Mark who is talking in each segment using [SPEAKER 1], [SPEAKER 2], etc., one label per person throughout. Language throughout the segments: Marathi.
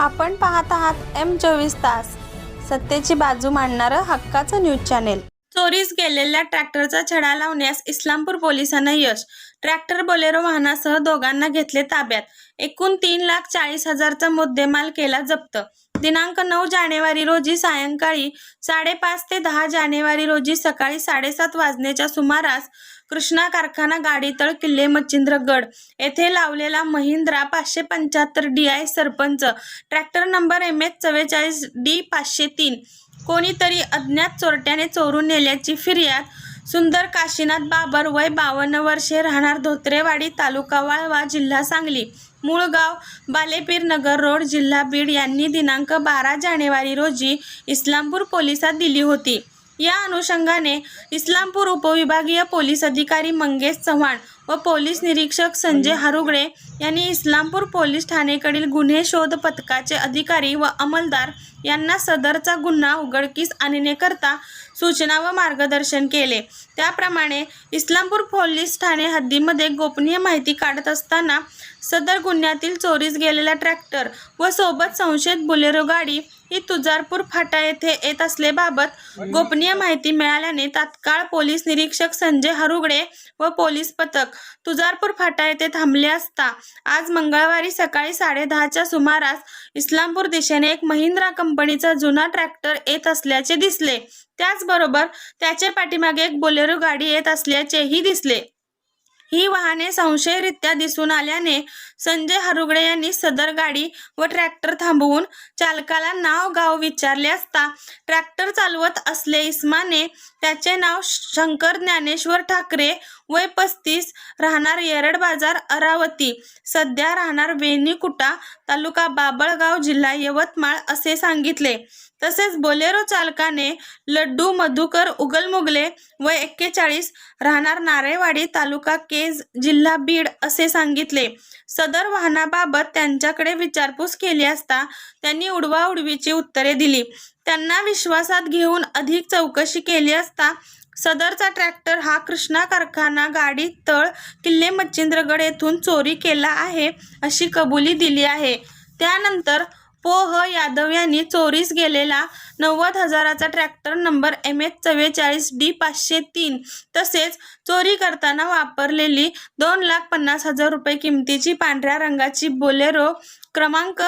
[SPEAKER 1] आपण पाहत आहात एम चोवीस तास. सत्तेची बाजू मांडणारं हक्काचं न्यूज चॅनेल. चोरीस गेलेल्या ट्रॅक्टरचा छडा लावण्यास इस्लामपूर पोलिसांना यश. ट्रॅक्टर बोलेरो वाहनासह दोघांना घेतले ताब्यात. एकूण तीन लाख चाळीस हजारचा मुद्देमाल केला जप्त. दिनांक नऊ जानेवारी रोजी सायंकाळी साडेपाच ते दहा जानेवारी रोजी सकाळी साडेसात वाजण्याच्या सुमारास कृष्णा कारखाना गाडीतळ किल्ले मच्छिंद्रगड येथे लावलेला महिंद्रा पाचशे पंच्याहत्तर D I sarpanch tractor number M H चव्वेचाळीस डी पाचशे तीन कोणीतरी अज्ञात चोरट्याने चोरून नेल्याची फिर्याद सुंदर काशीनाथ बाबर वय बावन्न वर्षे राहणार धोत्रेवाडी तालुका वाळवा जिल्हा सांगली. मूळगाव बालेपीर नगर रोड जिल्हा बीड यांनी दिनांक बारा जानेवारी रोजी इस्लामपूर पोलिसात दिली होती. या अनुषंगाने इस्लामपूर उपविभागीय पोलीस अधिकारी मंगेश चव्हाण व पोलीस निरीक्षक संजय हारुगडे यांनी इस्लामपूर पोलीस ठाणेकडील गुन्हे शोध पथकाचे अधिकारी व अंमलदार यांना सदरचा गुन्हा उघडकीस आणण्याकरता सूचना व मार्गदर्शन केले. त्याप्रमाणे इस्लामपूर पोलीस ठाणे हद्दीमध्ये गोपनीय माहिती काढत असताना सदर गुन्ह्यातील चोरीस गेलेला ट्रॅक्टर व सोबत संशयित बुलेरो गाडी ही तुजारपूर फाटा येथे येत असल्याबाबत गोपनीय माहिती मिळाल्याने तात्काळ पोलीस निरीक्षक संजय हरुगडे व पोलीस पथक तुजारपूर फाटा येथे थांबले असता आज मंगळवारी सकाळी साडेदहाच्या सुमारास इस्लामपूर दिशेने एक महिंद्रा कंपनीचा जुना ट्रॅक्टर येत असल्याचे दिसले. त्याचबरोबर त्याच्या पाठीमागे एक बोलेरो गाडी येत असल्याचेही दिसले. ही वाहने संशयरित्या दिसून आल्याने संजय हरुगडे यांनी सदर गाडी व ट्रॅक्टर थांबवून चालकाला नाव गाव विचारले असता ट्रॅक्टर चालवत असले इस्माने त्याचे नाव शंकर ज्ञानेश्वर ठाकरे वय पस्तीस राहणार येरड बाजार अरावती सध्या राहणार वेणीकुटा तालुका बाबळगाव जिल्हा यवतमाळ असे सांगितले. तसेच बोलेरो चालकाने लड्डू मधुकर उगलमुगले व एक्केचाळीस राहणार नारेवाडी तालुका केज जिल्हा बीड असे सांगितले. सदर वाहनाबाबत त्यांच्याकडे विचारपूस केली असता त्यांनी उडवाउडवीची उत्तरे दिली. त्यांना विश्वासात घेऊन अधिक चौकशी केली असता सदरचा ट्रॅक्टर हा कृष्णा कारखाना गाडी तळ किल्ले मच्छिंद्रगड येथून चोरी केला आहे अशी कबुली दिली आहे. त्यानंतर पोह यादव यांनी चोरीस गेलेला नव्वद हजाराचा ट्रॅक्टर नंबर एम एच चव्वेचाळीस डी पाचशे तीन तसेच चोरी करताना वापरलेली दोन लाख पन्नास हजार रुपये किमतीची पांढऱ्या रंगाची बोलेरो क्रमांक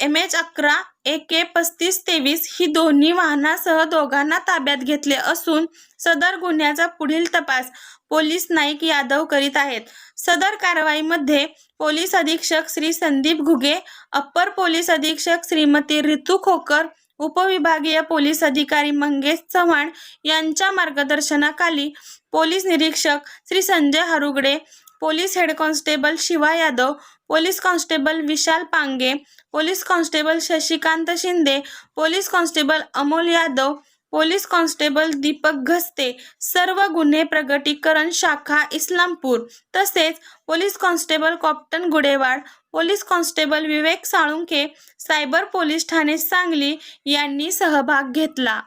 [SPEAKER 1] एम एच अकरा ए के पस्तीस तेवीस ही दोन्ही वाहनासह दोघांना ताब्यात घेतले असून सदर गुन्ह्याचा पुढील तपास पोलीस नाईक यादव करीत आहेत. सदर कारवाईमध्ये पोलीस अधीक्षक श्री संदीप घुगे अप्पर पोलीस अधीक्षक श्रीमती ऋतू खोकर उपविभागीय पोलीस अधिकारी मंगेश चव्हाण यांच्या मार्गदर्शनाखाली पोलीस निरीक्षक Shri Sanjay Harugade police head constable Shiva Yadav police constable Vishal Pange police constable Shashikant Shinde police constable Amol Yadav police constable Deepak Ghaste सर्व गुन्हे प्रगटीकरण शाखा इस्लामपूर. तसेच police constable कॉप्टन Gudewad police constable Vivek Salunkhe cyber police Thane Sangli यांनी सहभाग घेतला.